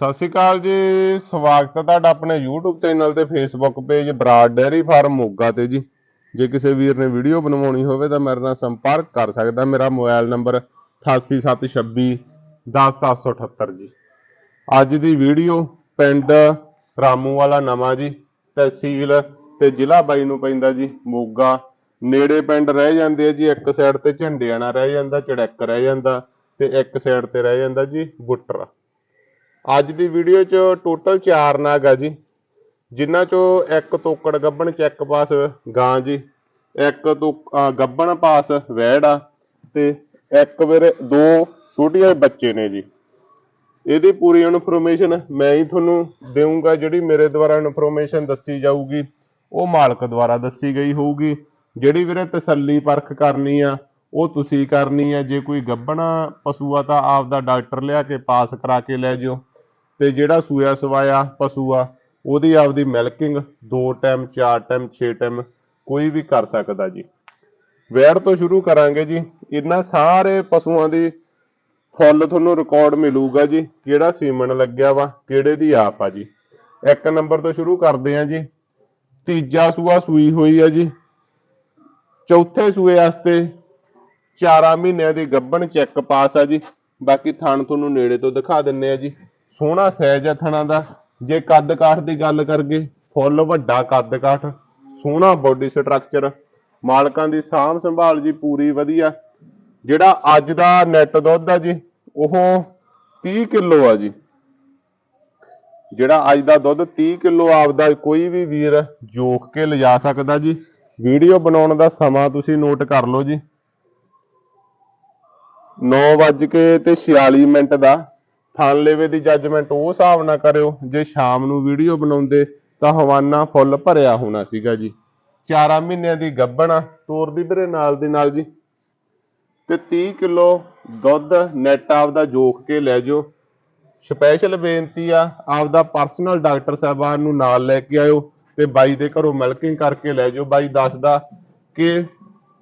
ਸਤਿ ਸ਼੍ਰੀ ਅਕਾਲ ਜੀ, ਸਵਾਗਤ ਹੈ ਤੁਹਾਡਾ ਆਪਣੇ YouTube ਚੈਨਲ ਤੇ Facebook page Brar dairy farm Moga ਤੇ ਜੀ। ਜੇ ਕਿਸੇ ਵੀਰ ਨੇ ਵੀਡੀਓ ਬਣਵਾਉਣੀ ਹੋਵੇ ਤਾਂ ਮੇਰੇ ਨਾਲ ਸੰਪਰਕ ਕਰ ਸਕਦਾ, ਮੇਰਾ ਮੋਬਾਈਲ ਨੰਬਰ 8876 10778 ਜੀ। ਅੱਜ ਦੀ ਵੀਡੀਓ ਪਿੰਡ ਰਾਮੂ ਵਾਲਾ ਨਵਾਂ ਜੀ, ਤਹਿਸੀਲ ਤੇ ਜ਼ਿਲ੍ਹਾ ਬਾਈ ਨੂੰ ਪੈਂਦਾ ਜੀ, ਮੋਗਾ। ਨੇੜੇ ਪਿੰਡ ਰਹਿ ਜਾਂਦੇ ਆ ਜੀ, ਇੱਕ ਸਾਈਡ ਤੇ ਝੰਡਿਆਣਾ ਰਹਿ ਜਾਂਦਾ ਚੜੈਕ ਰਹਿ ਜਾਂਦਾ ਤੇ ਇੱਕ ਸਾਈਡ ਤੇ ਰਹਿ ਜਾਂਦਾ ਜੀ, ਬੁੱਟਰ। ਅੱਜ ਦੀ ਵੀਡੀਓ 'ਚ ਟੋਟਲ 4 ਨਾਗ ਆ ਜੀ। ਜਿਨ੍ਹਾਂ 'ਚੋਂ ਇੱਕ ਤੋਕੜ ਗੱਬਣ ਚੈੱਕ ਪਾਸ ਗਾਂ ਜੀ, ਇੱਕ ਤੋਂ ਅਹ ਗੱਬਣ ਪਾਸ ਵੈੜ ਆ ਤੇ ਇੱਕ ਵੀਰੇ ਦੋ ਛੋਟੀਆਂ ਬੱਚੇ ਨੇ ਜੀ। ਇਹਦੀ ਪੂਰੀ ਇਨਫੋਰਮੇਸ਼ਨ ਮੈਂ ਹੀ ਤੁਹਾਨੂੰ ਦੇਵਾਂਗਾ ਜਿਹੜੀ ਮੇਰੇ ਦੁਆਰਾ ਇਨਫੋਰਮੇਸ਼ਨ ਦੱਸੀ ਜਾਊਗੀ, ਉਹ ਮਾਲਕ ਦੁਆਰਾ ਦੱਸੀ ਗਈ ਹੋਊਗੀ। ਜਿਹੜੀ ਵੀਰੇ ਤਸੱਲੀ ਪਰਖ ਕਰਨੀ ਆ, ਉਹ ਤੁਸੀਂ ਕਰਨੀ ਆ। ਜੇ ਕੋਈ ਗੱਬਣਾ ਪਸ਼ੂ ਆ ਤਾਂ ਆਪਦਾ ਡਾਕਟਰ ਲਿਆ ਕੇ ਪਾਸ ਕਰਾ ਕੇ ਲੈ ਜਿਓ। ਤੇ ਜਿਹੜਾ ਸੂਆ ਸਵਾਇਆ ਪਸ਼ੂ ਆ, ਉਹਦੀ ਆਪਦੀ ਮਿਲਕਿੰਗ ਦੋ ਟਾਈਮ ਚਾਰ ਟਾਈਮ 6 ਟਾਈਮ ਕੋਈ ਵੀ ਕਰ ਸਕਦਾ ਜੀ। ਵੈੜ ਤੋਂ ਸ਼ੁਰੂ ਕਰਾਂਗੇ ਜੀ। ਇਹਨਾਂ ਸਾਰੇ ਪਸ਼ੂਆਂ ਦੀ ਫੁੱਲ ਤੁਹਾਨੂੰ ਰਿਕਾਰਡ ਮਿਲੂਗਾ ਜੀ, ਕਿਹੜਾ ਸੀਮਨ ਲੱਗਿਆ ਵਾ, ਕਿਹੜੇ ਦੀ ਆਪ ਆ ਜੀ। ਇੱਕ ਨੰਬਰ ਤੋਂ ਸ਼ੁਰੂ ਕਰਦੇ ਆ ਜੀ। ਤੀਜਾ ਸੂਆ ਸੂਈ ਹੋਈ ਆ ਜੀ। ਚੌਥੇ ਸੂਏ ਵਾਸਤੇ 4 ਮਹੀਨਿਆਂ ਦੀ ਗੱਭਣ ਚੈੱਕ ਪਾਸ ਆ ਜੀ। ਬਾਕੀ ਥਣ ਤੁਹਾਨੂੰ ਨੇੜੇ ਤੋਂ ਦਿਖਾ ਦਿੰਨੇ ਆ ਜੀ। ਸੋਹਣਾ ਸਾਈਜ਼ ਹੈ ਥਣਾ ਦਾ। ਜੇ ਕੱਦ ਕਾਠ ਦੀ ਗੱਲ ਕਰਗੇ, ਫੁੱਲ ਵੱਡਾ ਕੱਦ ਕਾਠ, ਸੋਹਣਾ ਬੋਡੀ ਸਟਰਕਚਰ ਮਾਲਕਾਂ ਦੀ ਸਾਂਭ ਸੰਭਾਲ ਜੀ ਪੂਰੀ ਵਧੀਆ। ਜਿਹੜਾ ਅੱਜ ਦਾ ਨੈਟ ਦੁੱਧ ਆ ਜੀ, ਉਹ 30 ਕਿਲੋ ਆ ਜੀ। ਜਿਹੜਾ ਅੱਜ ਦਾ ਦੁੱਧ 30 ਕਿਲੋ ਆਪਦਾ ਕੋਈ ਵੀ ਵੀਰ ਜੋਖ ਕੇ ਲਿਜਾ ਸਕਦਾ ਜੀ। ਵੀਡੀਓ ਬਣਾਉਣ ਦਾ ਸਮਾਂ ਤੁਸੀਂ ਨੋਟ ਕਰ ਲਓ ਜੀ। 9 ਵੱਜ ਕੇ ਤੇ 46 ਮਿੰਟ ਦਾ। ਥਣ ਲੇਵੇ ਦੀ ਜੱਜਮੈਂਟ ਉਹ ਹਿਸਾਬ ਨਾਲ ਕਰਿਓ, ਜੇ ਸ਼ਾਮ ਨੂੰ ਵੀਡੀਓ ਬਣਾਉਂਦੇ ਤਾਂ ਹਵਾਨਾ ਫੁੱਲ ਭਰਿਆ ਹੋਣਾ ਸੀਗਾ ਜੀ। 4 ਮਹੀਨਿਆਂ ਦੀ ਗੱਭਣ ਤੋਰ ਦੀ ਵੀਰੇ ਨਾਲ ਦੀ ਨਾਲ ਜੀ। ਤੇ 30 ਕਿਲੋ ਦੁੱਧ ਨੈਟ ਆਪਦਾ ਜੋਖ ਕੇ ਲੈ ਜਾਓ। ਸਪੈਸ਼ਲ ਬੇਨਤੀ ਆ, ਆਪਦਾ ਪਰਸਨਲ ਡਾਕਟਰ ਸਾਹਿਬਾਨ ਨੂੰ ਨਾਲ ਲੈ ਕੇ ਆਇਓ ਤੇ ਬਾਈ ਦੇ ਘਰੋਂ ਮਿਲਕਿੰਗ ਕਰਕੇ ਲੈ ਜਾਓ। ਬਾਈ ਦੱਸਦਾ ਕਿ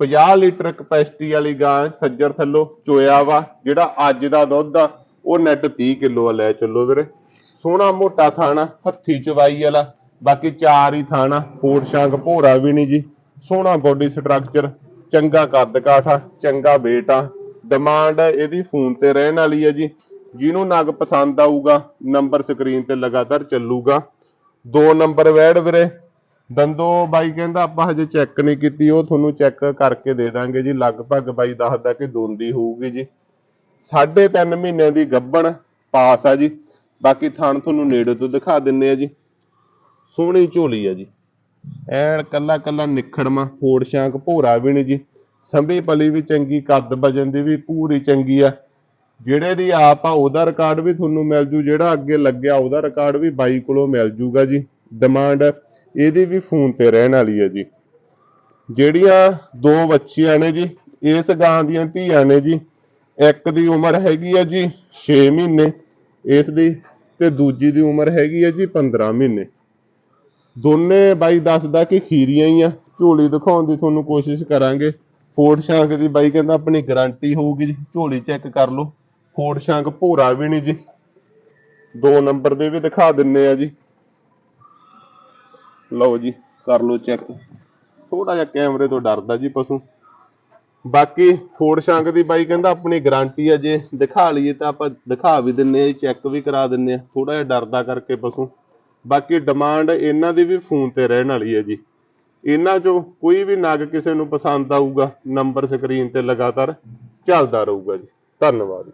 50 ਲੀਟਰ ਕਪੈਸਿਟੀ ਵਾਲੀ ਗਾਂ ਸੱਜਰ ਥੱਲੋਂ ਚੋਇਆ ਵਾ, ਜਿਹੜਾ ਅੱਜ ਦਾ ਦੁੱਧ ਆ। ਉਹ ਨੈਟ 30 ਕਿਲੋ ਆ, ਲੈ ਚੱਲੋ ਵੀਰੇ। ਸੋਹਣਾ ਮੋਟਾ ਥਾਣਾ, ਹੱਥੀ ਚਵਾਈ ਵਾਲਾ, ਬਾਕੀ ਚਾਰ ਹੀ ਥਾਣਾ ਫੋੜ ਸ਼ਾਂਕ, ਭੋਰਾ ਵੀ ਨਹੀਂ ਜੀ। ਸੋਹਣਾ ਬੋਡੀ ਸਟਰਕਚਰ ਚੰਗਾ ਕੱਦ ਕਾਠਾ, ਚੰਗਾ weight ਆ। ਡਿਮਾਂਡ ਇਹਦੀ ਫੋਨ ਤੇ ਰਹਿਣ ਵਾਲੀ ਹੈ ਜੀ। ਜਿਹਨੂੰ ਨਗ ਪਸੰਦ ਆਊਗਾ ਨੰਬਰ ਸਕਰੀਨ ਤੇ ਲਗਾਤਾਰ ਚੱਲੂਗਾ। ਦੋ ਨੰਬਰ ਵੈੜ ਵੀਰੇ। ਦੰਦੋ ਬਾਈ ਕਹਿੰਦਾ, ਆਪਾਂ ਹਜੇ ਚੈੱਕ ਨਹੀਂ ਕੀਤੀ, ਉਹ ਤੁਹਾਨੂੰ ਚੈੱਕ ਕਰਕੇ ਦੇ ਦਾਂਗੇ ਜੀ। ਲਗਭਗ ਬਾਈ ਦੱਸਦਾ ਕਿ ਦੋਂਦੀ ਹੋਊਗੀ ਜੀ। ਸਾਢੇ ਤਿੰਨ ਮਹੀਨਿਆਂ ਦੀ ਗੱਭਣ ਪਾਸ ਆ ਜੀ। ਬਾਕੀ ਥਾਣ ਤੁਹਾਨੂੰ ਨੇੜੇ ਤੋਂ ਦਿਖਾ ਦਿੰਨੇ ਆ ਜੀ। ਸੋਹਣੀ ਝੋਲੀ ਆ ਜੀ। ਐਨ ਕੱਲਾ ਕੱਲਾ ਨਿਖੜਮਾ ਫੋੜ ਸ਼ਾਂਕ ਭੋਰਾ ਵੀ ਨਹੀਂ ਜੀ। ਸੰਭੀ ਪਲੀ ਵੀ ਚੰਗੀ, ਕੱਦ ਵਜਨ ਦੀ ਵੀ ਪੂਰੀ ਚੰਗੀ ਆ। ਜਿਹੜੇ ਦੀ ਆਪ ਆ, ਉਹਦਾ ਰਿਕਾਰਡ ਵੀ ਤੁਹਾਨੂੰ ਮਿਲ ਜੂ। ਜਿਹੜਾ ਅੱਗੇ ਲੱਗਿਆ, ਉਹਦਾ ਰਿਕਾਰਡ ਵੀ ਬਾਈ ਕੋਲੋਂ ਮਿਲ ਜੂਗਾ ਜੀ। ਡਿਮਾਂਡ ਇਹਦੀ ਵੀ ਫੋਨ ਤੇ ਰਹਿਣ ਵਾਲੀ ਹੈ ਜੀ। ਜਿਹੜੀਆਂ ਦੋ ਬੱਚੀਆਂ ਨੇ ਜੀ, ਇਸ ਗਾਂ ਦੀਆਂ ਧੀਆਂ ਨੇ ਜੀ ਇੱਕ ਦੀ ਉਮਰ ਹੈਗੀ ਆ ਜੀ 6 ਮਹੀਨੇ, ਇਸ ਦੀ ਤੇ ਦੂਜੀ ਦੀ ਉਮਰ ਹੈਗੀ ਹੈ ਜੀ 15 ਮਹੀਨੇ। ਦੋਨੇ ਬਾਈ ਦੱਸਦਾ ਕਿ ਖੀਰੀਆਂ ਹੀ ਆ, ਝੋਲੀ ਦਿਖਾਉਣ ਦੀ ਤੁਹਾਨੂੰ ਕੋਸ਼ਿਸ਼ ਕਰਾਂਗੇ। ਫੋੜ ਸ਼ਾਂਕ ਦੀ ਬਾਈ ਕਹਿੰਦਾ ਆਪਣੀ ਗਾਰੰਟੀ ਹੋਊਗੀ ਜੀ, ਝੋਲੀ ਚੈੱਕ ਕਰ ਲਓ। ਫੋੜ ਸ਼ਾਂਕ ਭੋਰਾ ਵੀ ਨਹੀਂ ਜੀ। ਦੋ ਨੰਬਰ ਦੇ ਵੀ ਦਿਖਾ ਦਿੰਨੇ ਆ ਜੀ। ਲਓ ਜੀ, ਕਰ ਲਓ ਚੈੱਕ। ਥੋੜਾ ਜਿਹਾ ਕੈਮਰੇ ਤੋਂ ਡਰਦਾ ਜੀ ਪਸ਼ੂ। ਬਾਕੀ ਫੋੜ ਸ਼ਾਂਕ ਦੀ ਬਾਈ ਕਹਿੰਦਾ ਆਪਣੀ ਗਾਰੰਟੀ ਆ ਜੇ ਦਿਖਾ ਲਈਏ ਤਾਂ ਆਪਾਂ ਦਿਖਾ ਵੀ ਦਿੰਨੇ ਆ ਚੈੱਕ ਵੀ ਕਰਾ ਦਿੰਨੇ ਆ ਥੋੜਾ ਜਿਹਾ ਡਰਦਾ ਕਰਕੇ ਪਸ਼ੂ ਬਾਕੀ ਡਿਮਾਂਡ ਇਹਨਾਂ ਦੀ ਵੀ ਫੋਨ ਤੇ ਰਹਿਣ ਵਾਲੀ ਹੈ ਜੀ। ਇਹਨਾਂ ਚੋਂ ਕੋਈ ਵੀ ਨਗ ਕਿਸੇ ਨੂੰ ਪਸੰਦ ਆਊਗਾ ਨੰਬਰ ਸਕਰੀਨ ਤੇ ਲਗਾਤਾਰ ਚੱਲਦਾ ਰਹੂਗਾ ਜੀ। ਧੰਨਵਾਦ